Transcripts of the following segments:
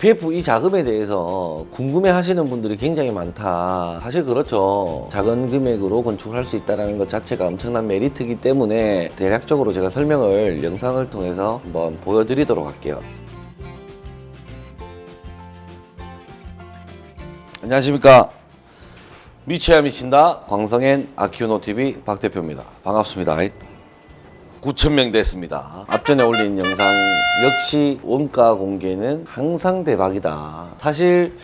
PF 이 자금에 대해서 궁금해 하시는 분들이 굉장히 많다. 사실 그렇죠. 작은 금액으로 건축을 할수 있다는 것 자체가 엄청난 메리트이기 때문에 대략적으로 제가 설명을 영상을 통해서 한번 보여드리도록 할게요. 안녕하십니까. 미쳐야 미친다. 광성엔 아키오노 TV 박 대표입니다. 반갑습니다. 9,000명 됐습니다. 앞전에 올린 영상 역시 원가 공개는 항상 대박이다. 사실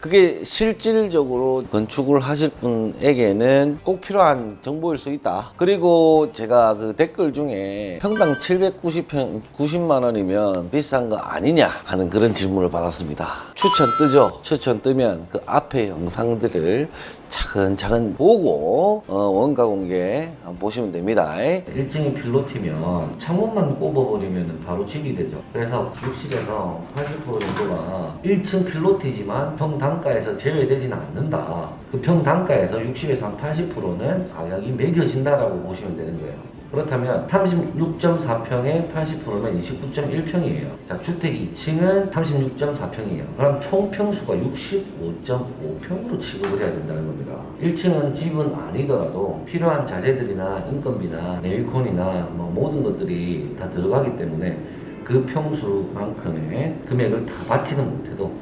그게 실질적으로 건축을 하실 분에게는 꼭 필요한 정보일 수 있다. 그리고 제가 그 댓글 중에 평당 790평, 90만 원이면 비싼 거 아니냐 하는 그런 질문을 받았습니다. 추천 뜨죠? 추천 뜨면 그 앞에 영상들을 차근차근 보고 어, 원가 공개 보시면 됩니다. 1층이 필로 티면 창문만 꼽아버리면 바로 집이 되죠. 그래서 60에서 80% 정도가 1층 필로티지만 평단가에서 제외되지는 않는다. 그 평단가에서 60에서 한 80%는 가격이 매겨진다라고 보시면 되는 거예요. 그렇다면 36.4평에 80%면 29.1평이에요. 자, 주택 2층은 36.4평이에요. 그럼 총 평수가 65.5평으로 취급을 해야 된다는 겁니다. 1층은 집은 아니더라도 필요한 자재들이나 인건비나 네일콘이나 뭐 모든 것들이 다 들어가기 때문에 그 평수만큼의 금액을 다 받지는 못해도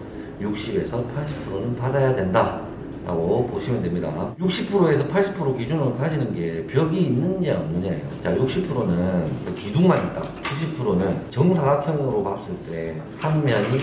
60에서 80%는 받아야 된다. 라고 보시면 됩니다. 60%에서 80% 기준으로 가지는 게 벽이 있느냐 없느냐예요. 자, 60%는 기둥만 있다. 70%는 정사각형으로 봤을 때 한 면이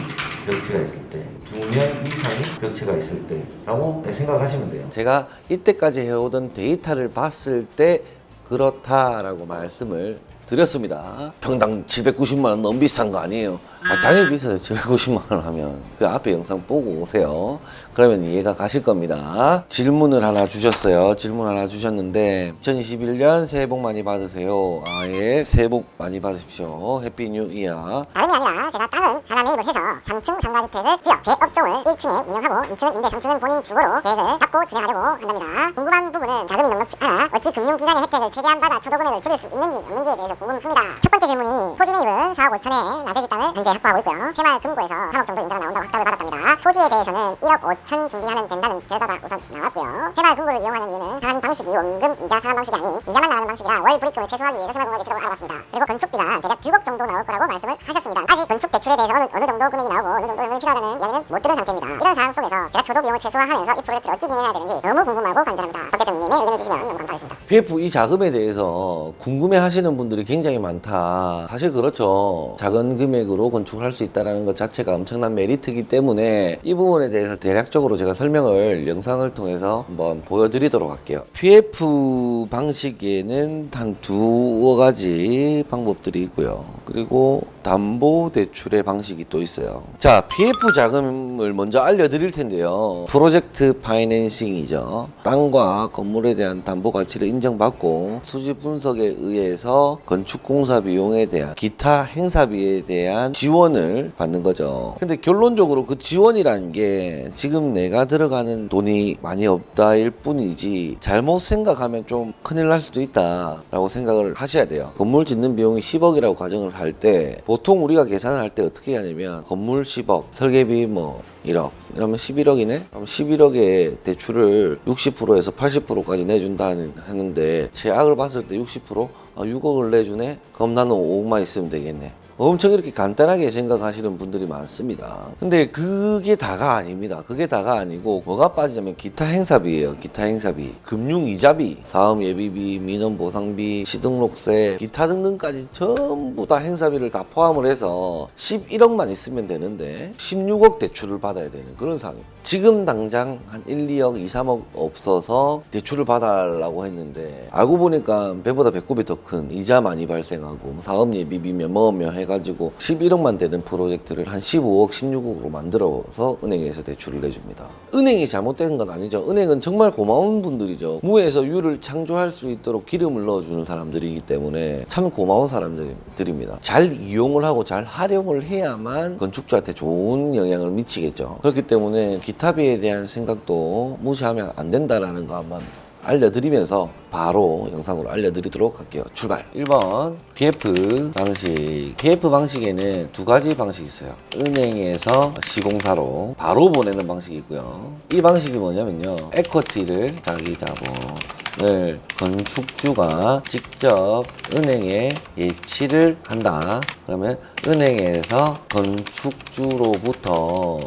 벽체가 있을 때, 두 면 이상이 벽체가 있을 때라고 생각하시면 돼요. 제가 이때까지 해오던 데이터를 봤을 때 그렇다라고 말씀을 드렸습니다. 평당 790만 원 너무 비싼 거 아니에요? 아, 당연히 비싸요. 790만 원 하면 그 앞에 영상 보고 오세요. 그러면 이해가 가실 겁니다. 질문을 하나 주셨어요. 질문 하나 주셨는데 2021년 새해 복 많이 받으세요. 아예 새해 복 많이 받으십시오. 해피 뉴 이어. 다름이 아니라 제가 땅은 하나 매입을 해서 3층 상가주택을 지어 제 업종을 1층에 운영하고 2층은 임대, 3층은 본인 주거로 계획을 잡고 진행하려고 한답니다. 궁금한 부분은 자금이 넉넉지 않아 어찌 금융기관의 혜택을 최대한 받아 초도 금액을 줄일 수 있는지 없는지에 대해서 궁금합니다. 첫 번째 질문이 토지 매입은 4억 5천에 나대지 땅을 현재 확보하고 있고요. 새마을 금고에서 3억 정도 인자가 나온다고 확답을 받았답니다. 토지에 대해서는 1억 5천 준비하면 된다는 결과가 우선 나왔고요. 새마을금고를 이용하는 이유는 상환 방식이 원금 이자 상환 방식이 아닌 이자만 나가는 방식이라 월 불이익금을 최소화하기 위해서 새마을금고에 제도를 알아봤습니다. 그리고 건축비가 대략 6억 정도 나올 거라고 말씀을 하셨습니다. 아직 건축 대출에 대해서 어느, 어느 정도 금액이 나오고 어느 정도 현금이 필요하다는 이야기는 못 들은 상태입니다. 이런 상황 속에서 제가 초도 비용을 최소화하면서 이 프로젝트를 어찌 진행해야 되는지 너무 궁금하고 간절합니다. 박 대표님의 의견을 주시면 너무 감사하겠습니다. PF 이 자금에 대해서 궁금해 하시는 분들이 굉장히 많다. 사실 그렇죠. 작은 금액으로 건축을 할 수 있다는 것 자체가 엄청난 메리트이기 때문에 이 부분에 대해서 대략 적으로 제가 설명을 영상을 통해서 한번 보여드리도록 할게요. PF 방식에는 한 두어 가지 방법들이 있고요. 그리고 담보 대출의 방식이 또 있어요. 자, PF 자금을 먼저 알려드릴 텐데요. 프로젝트 파이낸싱이죠. 땅과 건물에 대한 담보 가치를 인정받고 수지 분석에 의해서 건축 공사 비용에 대한 기타 행사비에 대한 지원을 받는 거죠. 근데 결론적으로 그 지원이라는 게 지금 내가 들어가는 돈이 많이 없다일 뿐이지 잘못 생각하면 좀 큰일 날 수도 있다라고 생각을 하셔야 돼요. 건물 짓는 비용이 10억이라고 가정을 할 때 보통 우리가 계산을 할 때 어떻게 하냐면 건물 10억, 설계비 뭐 1억 이러면 11억이네? 그럼 11억의 대출을 60%에서 80%까지 내준다 하는- 하는데 제약을 봤을 때 60%? 아, 6억을 내주네? 그럼 나는 5억만 있으면 되겠네. 엄청 이렇게 간단하게 생각하시는 분들이 많습니다. 근데 그게 다가 아닙니다. 그게 다가 아니고 뭐가 빠지냐면 기타 행사비예요. 기타 행사비. 금융 이자비, 사업 예비비, 민원 보상비, 시등록세, 기타 등등까지 전부 다 행사비를 다 포함을 해서 11억만 있으면 되는데 16억 대출을 받아야 되는 그런 상황입니다. 지금 당장 한 1, 2억, 2, 3억 없어서 대출을 받아달라고 했는데 알고 보니까 배보다 배꼽이 더 큰 이자 많이 발생하고 뭐 사업 예비비며 뭐며 해 가지고 11억만 되는 프로젝트를 한 15억, 16억으로 만들어서 은행에서 대출을 내줍니다. 은행이 잘못된 건 아니죠. 은행은 정말 고마운 분들이죠. 무에서 유를 창조할 수 있도록 기름을 넣어주는 사람들이기 때문에 참 고마운 사람들입니다. 잘 이용을 하고 잘 활용을 해야만 건축주한테 좋은 영향을 미치겠죠. 그렇기 때문에 기타비에 대한 생각도 무시하면 안 된다라는 거 한번 알려드리면서 바로 영상으로 알려드리도록 할게요. 출발. 1번 PF 방식. PF 방식에는 두 가지 방식이 있어요. 은행에서 시공사로 바로 보내는 방식이 있고요. 이 방식이 뭐냐면요. 에쿼티를 자기 자본을 건축주가 직접 은행에 예치를 한다. 그러면 은행에서 건축주로부터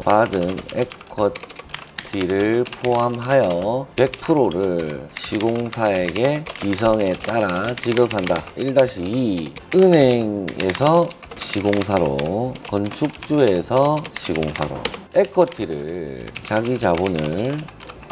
받은 에쿼티 를 포함하여 100%를 시공사에게 기성에 따라 지급한다. 1-2 은행에서 시공사로 건축주에서 시공사로 에쿼티를 자기 자본을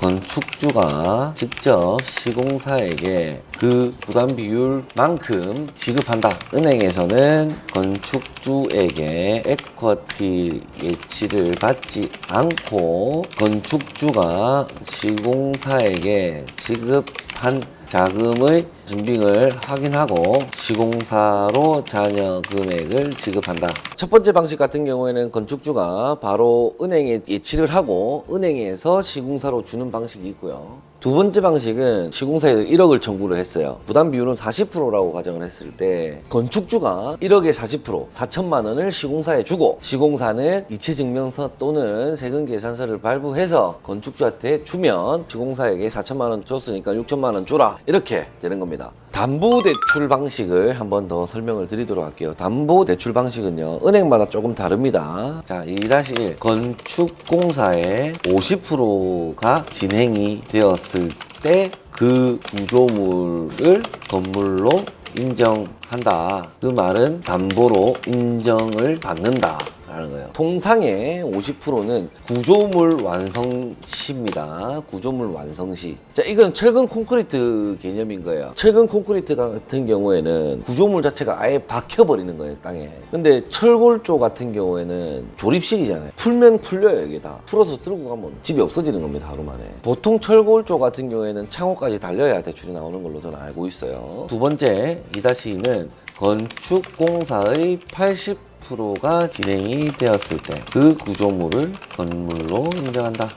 건축주가 직접 시공사에게 그 부담 비율만큼 지급한다. 은행에서는 건축주에게 에쿼티 예치를 받지 않고 건축주가 시공사에게 지급한 자금의 증빙을 확인하고 시공사로 잔여 금액을 지급한다. 첫 번째 방식 같은 경우에는 건축주가 바로 은행에 예치를 하고 은행에서 시공사로 주는 방식이 있고요. 두 번째 방식은 시공사에서 1억을 청구를 했어요. 부담 비율은 40%라고 가정을 했을 때 건축주가 1억에 40% 4천만 원을 시공사에 주고 시공사는 이체 증명서 또는 세금 계산서를 발부해서 건축주한테 주면 시공사에게 4천만 원 줬으니까 6천만 원 주라 이렇게 되는 겁니다. 담보대출 방식을 한 번 더 설명을 드리도록 할게요. 담보대출 방식은요, 은행마다 조금 다릅니다. 자, 2-1 건축공사의 50%가 진행이 되었을 때 그 구조물을 건물로 인정 한다. 그 말은 담보로 인정을 받는다. 라는 거예요. 통상의 50%는 구조물 완성 시입니다. 구조물 완성 시. 자, 이건 철근 콘크리트 개념인 거예요. 철근 콘크리트 같은 경우에는 구조물 자체가 아예 박혀버리는 거예요, 땅에. 근데 철골조 같은 경우에는 조립식이잖아요. 풀면 풀려요, 이게 다. 풀어서 들고 가면 집이 없어지는 겁니다, 하루 만에. 보통 철골조 같은 경우에는 창호까지 달려야 대출이 나오는 걸로 저는 알고 있어요. 두 번째, 2-2는 건축공사의 80 10%가 진행이 되었을 때 그 구조물을 건물로 인정한다.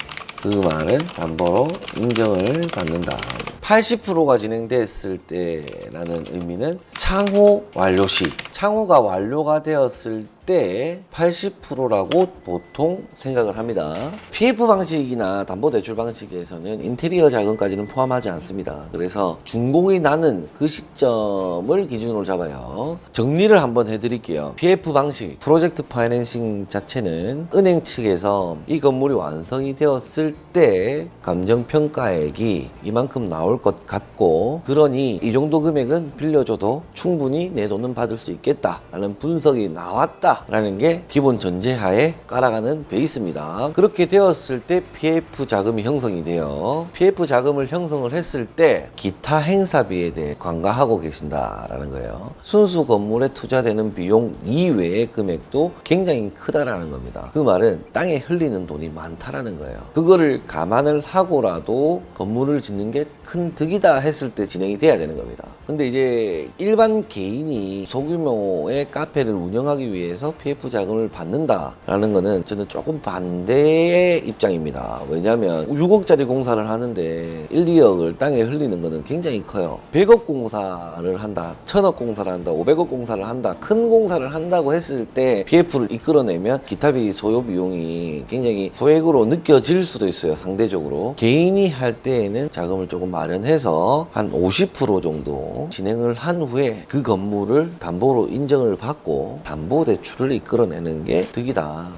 그 말은 담보로 인정을 받는다. 80%가 진행됐을 때라는 의미는 창호 완료 시, 창호가 완료가 되었을 때 80%라고 보통 생각을 합니다. PF 방식이나 담보대출 방식에서는 인테리어 자금까지는 포함하지 않습니다. 그래서 준공이 나는 그 시점을 기준으로 잡아요. 정리를 한번 해드릴게요. PF 방식, 프로젝트 파이낸싱 자체는 은행 측에서 이 건물이 완성이 되었을 때 감정평가액이 이만큼 나올 것 같고 그러니 이 정도 금액은 빌려줘도 충분히 내 돈은 받을 수 있겠다라는 분석이 나왔다 라는 게 기본 전제하에 깔아가는 베이스입니다. 그렇게 되었을 때 PF 자금이 형성이 돼요. PF 자금을 형성을 했을 때 기타 행사비에 대해 관가하고 계신다라는 거예요. 순수 건물에 투자되는 비용 이외의 금액도 굉장히 크다라는 겁니다. 그 말은 땅에 흘리는 돈이 많다라는 거예요. 그거를 감안을 하고라도 건물을 짓는 게 큰 득이다 했을 때 진행이 돼야 되는 겁니다. 근데 이제 일반 개인이 소규모의 카페를 운영하기 위해서 PF 자금을 받는다라는 거는 저는 조금 반대의 입장입니다. 왜냐하면 6억짜리 공사를 하는데 1, 2억을 땅에 흘리는 거는 굉장히 커요. 100억 공사를 한다, 1000억 공사를 한다, 500억 공사를 한다, 큰 공사를 한다고 했을 때 PF를 이끌어내면 기타비 소요 비용이 굉장히 소액으로 느껴질 수도 있어요. 상대적으로 개인이 할 때에는 자금을 조금 마련해서 한 50% 정도 진행을 한 후에 그 건물을 담보로 인정을 받고 담보 대출을 이끌어내는 게 득이다.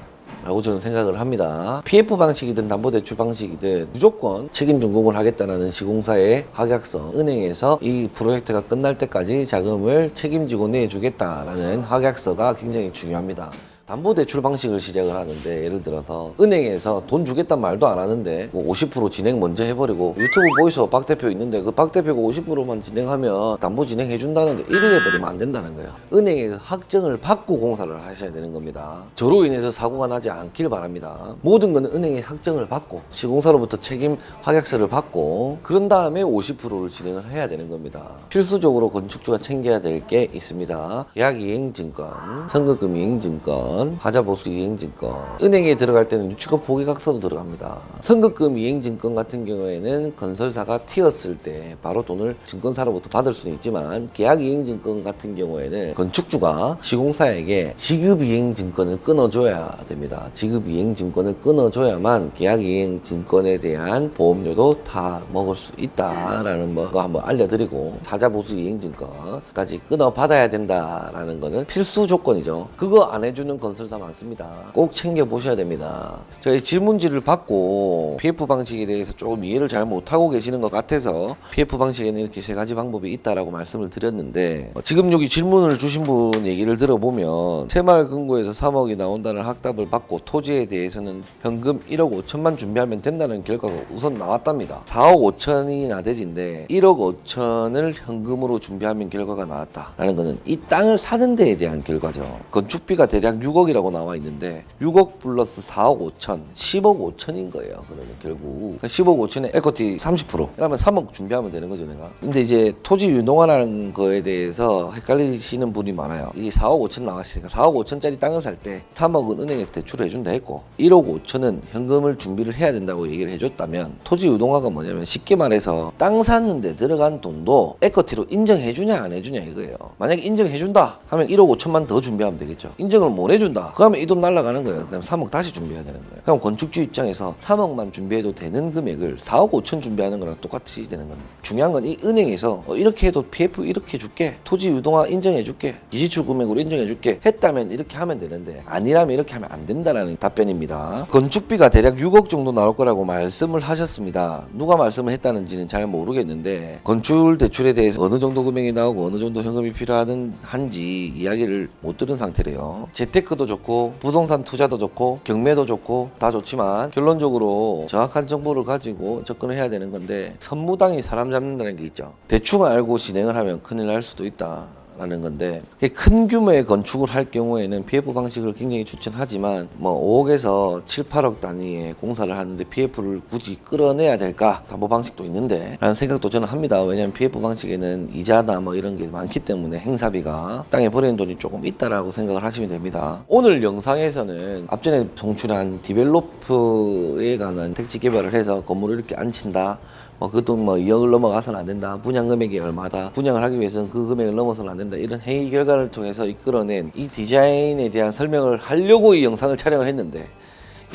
라고 저는 생각을 합니다. PF 방식이든 담보대출 방식이든 무조건 책임 준공을 하겠다는 시공사의 확약서, 은행에서 이 프로젝트가 끝날 때까지 자금을 책임지고 내주겠다라는 확약서가 굉장히 중요합니다. 담보 대출 방식을 시작을 하는데 예를 들어서 은행에서 돈 주겠단 말도 안 하는데 뭐 50% 진행 먼저 해버리고 유튜브 보이서 박 대표 있는데 그 박 대표가 50%만 진행하면 담보 진행해 준다는데 이렇게 해버리면 안 된다는 거예요. 은행에서 확정을 받고 공사를 하셔야 되는 겁니다. 저로 인해서 사고가 나지 않길 바랍니다. 모든 건 은행의 확정을 받고 시공사로부터 책임 확약서를 받고 그런 다음에 50%를 진행을 해야 되는 겁니다. 필수적으로 건축주가 챙겨야 될 게 있습니다. 계약 이행 증권, 선거금 이행 증권, 증권, 하자보수 이행증권, 은행에 들어갈 때는 유치권 포기각서도 들어갑니다. 선급금 이행증권 같은 경우에는 건설사가 튀었을 때 바로 돈을 증권사로부터 받을 수는 있지만 계약 이행증권 같은 경우에는 건축주가 시공사에게 지급 이행증권을 끊어줘야 됩니다. 지급 이행증권을 끊어줘야만 계약 이행증권에 대한 보험료도 다 먹을 수 있다라는 거 한번 알려드리고 사자보수 이행증권까지 끊어받아야 된다라는 거는 필수 조건이죠. 그거 안 해주는 건 설사 많습니다. 꼭 챙겨 보셔야 됩니다. 저희 질문지를 받고 PF 방식에 대해서 조금 이해를 잘 못하고 계시는 것 같아서 PF 방식에는 이렇게 세 가지 방법이 있다라고 말씀을 드렸는데 어, 지금 여기 질문을 주신 분 얘기를 들어보면 새마을 금고에서 3억이 나온다는 확답을 받고 토지에 대해서는 현금 1억 5천만 준비하면 된다는 결과가 우선 나왔답니다. 4억 5천이 나대지인데 1억 5천을 현금으로 준비하면 결과가 나왔다라는 거는 이 땅을 사는 데에 대한 결과죠. 건축비가 대략 6억 이라고 나와 있는데 6억 플러스 4억 5천, 10억 5천인 거예요. 그러면 결국 10억 5천에 에코티 30% 그러면 3억 준비하면 되는 거죠, 내가. 근데 이제 토지 유동화라는 거에 대해서 헷갈리시는 분이 많아요. 이 4억 5천 나왔으니까 4억 5천짜리 땅을 살 때 3억은 은행에서 대출을 해준다 했고 1억 5천은 현금을 준비를 해야 된다고 얘기를 해줬다면 토지 유동화가 뭐냐면 쉽게 말해서 땅 샀는데 들어간 돈도 에코티로 인정해주냐 안 해주냐 이거예요. 만약에 인정해준다 하면 1억 5천만 더 준비하면 되겠죠. 인정을 못 해준 다. 그러면 이 돈 날라가는 거예요. 그럼 3억 다시 준비해야 되는 거예요. 그럼 건축주 입장에서 3억만 준비해도 되는 금액을 4억 5천 준비하는 거랑 똑같이 되는 겁니다. 중요한 건 이 은행에서 어, 이렇게 해도 PF 이렇게 줄게. 토지 유동화 인정해 줄게. 이지출 금액으로 인정해 줄게. 했다면 이렇게 하면 되는데 아니라면 이렇게 하면 안 된다라는 답변입니다. 건축비가 대략 6억 정도 나올 거라고 말씀을 하셨습니다. 누가 말씀을 했다는지는 잘 모르겠는데 건축 대출에 대해서 어느 정도 금액이 나오고 어느 정도 현금이 필요하든 한지 이야기를 못 들은 상태래요. 재테크 도 좋고 부동산 투자도 좋고 경매도 좋고 다 좋지만 결론적으로 정확한 정보를 가지고 접근을 해야 되는 건데 선무당이 사람 잡는다는 게 있죠. 대충 알고 진행을 하면 큰일 날 수도 있다. 라는 건데 큰 규모의 건축을 할 경우에는 PF 방식을 굉장히 추천하지만 뭐 5억에서 7, 8억 단위의 공사를 하는데 PF를 굳이 끌어내야 될까? 담보 방식도 있는데 라는 생각도 저는 합니다. 왜냐하면 PF 방식에는 이자나 뭐 이런 게 많기 때문에 행사비가 땅에 버리는 돈이 조금 있다라고 생각을 하시면 됩니다. 오늘 영상에서는 앞전에 송출한 디벨로프에 관한 택지 개발을 해서 건물을 이렇게 안 친다 뭐 그것도 뭐 2억을 넘어가서는 안 된다. 분양 금액이 얼마다. 분양을 하기 위해서는 그 금액을 넘어서는 안 된다. 이런 회의 결과를 통해서 이끌어낸 이 디자인에 대한 설명을 하려고 이 영상을 촬영을 했는데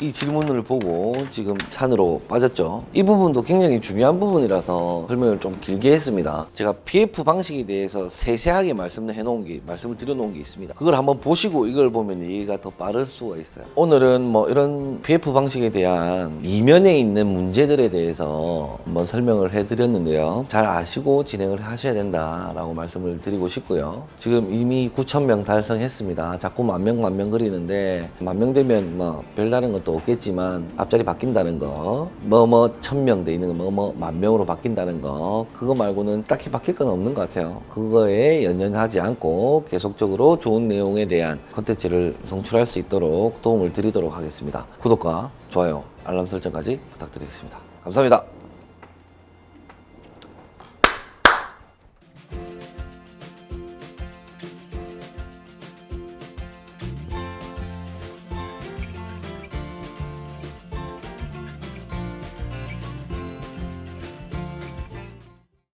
이 질문을 보고 지금 산으로 빠졌죠. 이 부분도 굉장히 중요한 부분이라서 설명을 좀 길게 했습니다. 제가 PF 방식에 대해서 세세하게 말씀을 해놓은 게 말씀을 드려놓은 게 있습니다. 그걸 한번 보시고 이걸 보면 얘기가 더 빠를 수가 있어요. 오늘은 뭐 이런 PF 방식에 대한 이면에 있는 문제들에 대해서 한번 설명을 해드렸는데요. 잘 아시고 진행을 하셔야 된다라고 말씀을 드리고 싶고요. 지금 이미 9천 명 달성했습니다. 자꾸 만명 만명 그리는데 만명 되면 뭐 별다른 것도 없겠지만 앞자리 바뀐다는 거, 뭐 뭐 천명돼 있는 거, 뭐 뭐 만 명으로 바뀐다는 거, 그거 말고는 딱히 바뀔 건 없는 것 같아요. 그거에 연연하지 않고 계속적으로 좋은 내용에 대한 컨텐츠를 성출할 수 있도록 도움을 드리도록 하겠습니다. 구독과 좋아요, 알람 설정까지 부탁드리겠습니다. 감사합니다.